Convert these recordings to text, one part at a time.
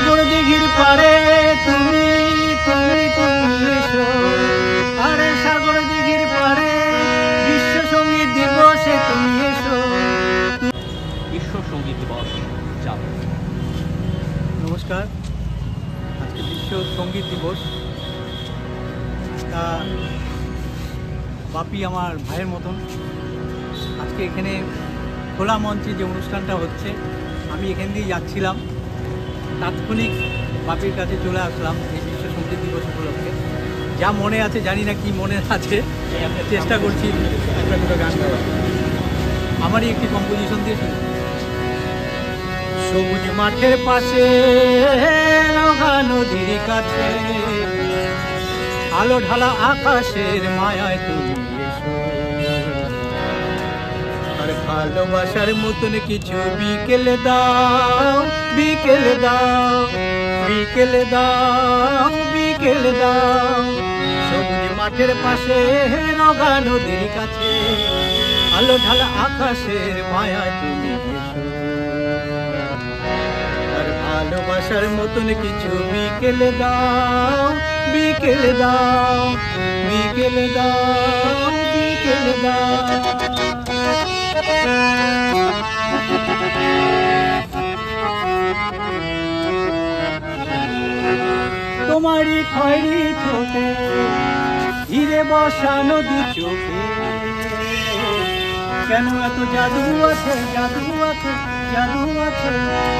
সাগর দিঘির পারে তুমি তুমি তুমি এসো। আরে সাগর দিঘির পারে বিশ্ব সংগীত দিবসে তুমি এসো। বিশ্ব সংগীত দিবস যাবে। নমস্কার। আজকে বিশ্ব সংগীত দিবস। তা বাপি আমার ভাইয়ের মতন। আজকে এখানে খোলা মঞ্চে যে অনুষ্ঠানটা হচ্ছে আমি এখান দিয়ে যাচ্ছিলাম। তাৎক্ষণিক বাপির কাছে চলে আসলাম এই বিশ্ব সংগীত দিবস উপলক্ষে। যা মনে আছে, জানি না কি মনে আছে চেষ্টা করছি একটা দুটো গান গাওয়ার। আমারই একটি কম্পোজিশন দিয়ে সবুজ মাঠের পাশে নদীর কাছে, আলো ঢালা আকাশের মায়ায় তুমি ভালোবাসার মতন কিছু বিকেলে দাও বিকেলে দাও বিকেলে দাও বিকেলে দাও। সবুজ মাঠের পাশে নগা নদীর কাছে, আলো ঢালা আকাশের মায়ায় তুমি আর ভালোবাসার মতন কিছু বিকেলে দাও বিকেলে দাও বিকেলে দাও বিকেলে দাও। তোমারই খয়রি ঠোঁটে হিরে বসানো দু চোখে। কেন এত জাদু আছে জাদু আছে জাদু আছে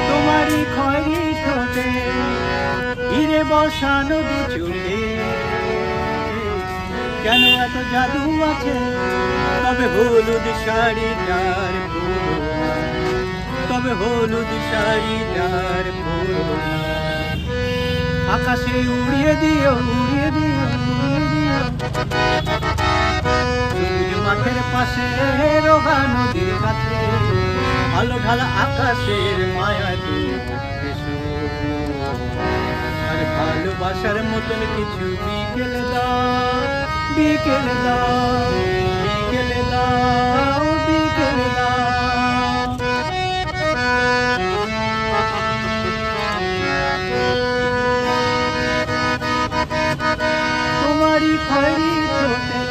তোমারই খয়রি ঠোঁটে হিরে বসানো দু চোখে। কেন এত জাদু আছে? তবে হলুদ শাড়িটার তবে হলুদ শাড়িটার আকাশে উড়িয়ে দিও উড়িয়ে দিও উড়িয়ে দিও। মাঠের পাশে রোগা নদীর কাছে। আলো ঢালা আকাশের মায়া। আর ভালোবাসার মতন কিছু বিকেল দাও। বিকেল দাও বিকেল দাও বিকেল দাও তোমারই খয়রি ঠোঁটে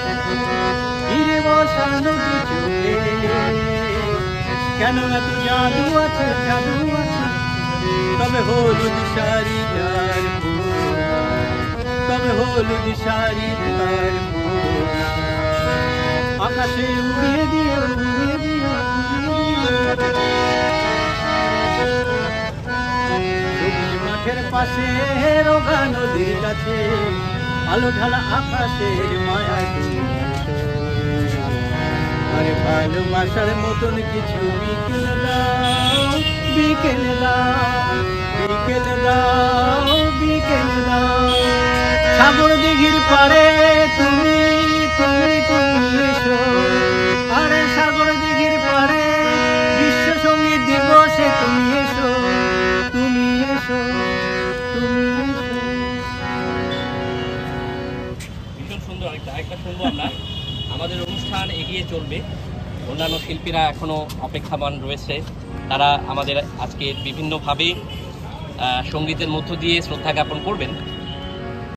হিরে বসানো চোখে। কেন এত জাদু আছে জাদু আছে? তবে হলুদ শাড়ি তবে হলুদ শাড়ি যার আকাশে উড়িয়ে উড়িয়ে মাঠের পাশে রোগা নদীর কাছে, আলো ঢালা মায়া আরে মতন কিছু বিকেল দাও বিকেল দাও বিকেল দাও বিকেল দাও। সাগর দিঘির পারে সুন্দর, আরেকটা আরেকটা শুনব আমরা। আমাদের অনুষ্ঠান এগিয়ে চলবে। অন্যান্য শিল্পীরা এখনও অপেক্ষামান রয়েছে। তারা আমাদের আজকে বিভিন্নভাবে সঙ্গীতের মধ্য দিয়ে শ্রদ্ধা জ্ঞাপন করবেন।